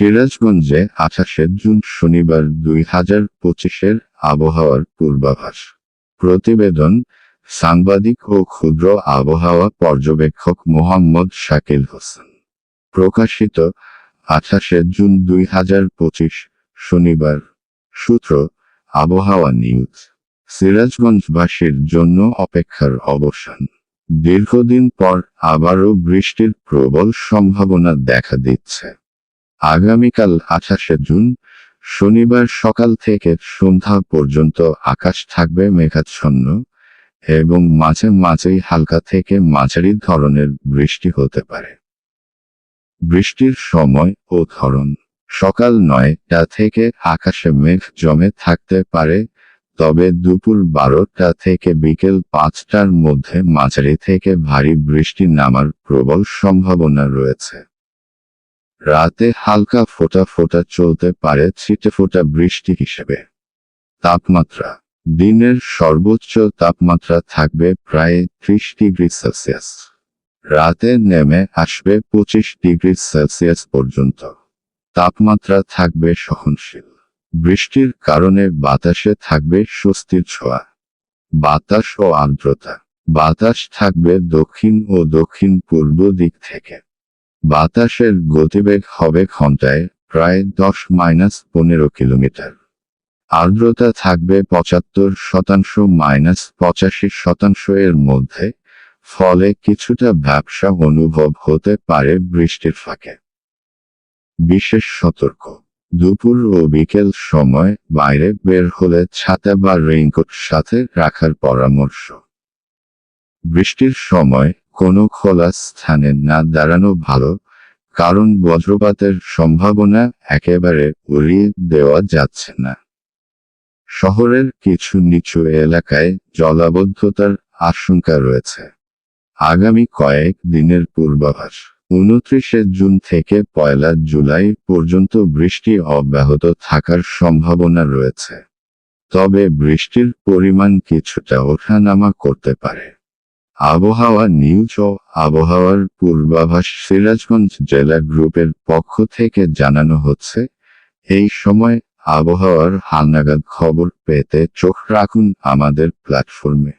সিরাজগঞ্জে আঠাশে জুন শনিবার দুই হাজার পঁচিশের আবহাওয়ার পূর্বাভাস। প্রতিবেদন, সাংবাদিক ও ক্ষুদ্র আবহাওয়া পর্যবেক্ষক মোহাম্মদ শাকিল হোসেন। প্রকাশিত আঠাশে জুন দুই হাজার পঁচিশ শনিবার। সূত্র, আবহাওয়া নিউজ। সিরাজগঞ্জবাসীর জন্য অপেক্ষার অবসান। দীর্ঘদিন পর আবারও বৃষ্টির প্রবল সম্ভাবনা দেখা দিচ্ছে। আগামীকাল আঠাশে জুন, শনিবার সকাল থেকে সন্ধ্যা পর্যন্ত আকাশ থাকবে মেঘাচ্ছন্ন এবং মাঝে মাঝেই হালকা থেকে মাঝারি ধরনের বৃষ্টি হতে পারে। বৃষ্টির সময় ও ধরন। সকাল নয়টা থেকে আকাশে মেঘ জমে থাকতে পারে, তবে দুপুর বারোটা থেকে বিকেল পাঁচটার মধ্যে মাঝারি থেকে ভারী বৃষ্টি নামার প্রবল সম্ভাবনা রয়েছে। রাতে হালকা ফোঁটা ফোটা চলতে পারে ছিটে ফোঁটা বৃষ্টি হিসেবে। তাপমাত্রা। দিনের সর্বোচ্চ তাপমাত্রা থাকবে প্রায় ত্রিশ ডিগ্রি সেলসিয়াস। রাতে নেমে আসবে পঁচিশ ডিগ্রি সেলসিয়াস পর্যন্ত। তাপমাত্রা থাকবে সহনশীল। বৃষ্টির কারণে বাতাসে থাকবে স্বস্তির ছোঁয়া। বাতাস ও আর্দ্রতা। বাতাস থাকবে দক্ষিণ ও দক্ষিণ পূর্ব দিক থেকে। বাতাসের গতিবেগ হবে ঘন্টায় প্রায় দশ মাইনাস পনেরো কিলোমিটার। আর্দ্রতা থাকবে পঁচাত্তর শতাংশ মাইনাস পঁচাশি শতাংশ এর মধ্যে, ফলে কিছুটা ব্যবসা অনুভব হতে পারে বৃষ্টির ফাঁকে। বিশেষ সতর্ক, দুপুর ও বিকেল সময় বাইরে বের হলে ছাতা বা রেইনকোট সাথে রাখার পরামর্শ। বৃষ্টির সময় কোনো খোলা স্থানে না দাঁড়ানো ভালো, কারণ বজ্রপাতের সম্ভাবনা একেবারে উড়িয়ে দেওয়া যাচ্ছে না। শহরের কিছু নিচু এলাকায় জলাবদ্ধতার আশঙ্কা রয়েছে। আগামী কয়েক দিনের পূর্বাভাস, উনত্রিশে জুন থেকে পয়লা জুলাই পর্যন্ত বৃষ্টি অব্যাহত থাকার সম্ভাবনা রয়েছে। তবে বৃষ্টির পরিমাণ কিছুটা ওঠানামা করতে পারে। আবহাওয়া নিউজ ও আবহাওয়ার পূর্বাভাস সিরাজগঞ্জ জেলা গ্রুপের পক্ষ থেকে জানানো হচ্ছে, এই সময় আবহাওয়ার হালনাগাদ খবর পেতে চোখ রাখুন আমাদের প্ল্যাটফর্মে।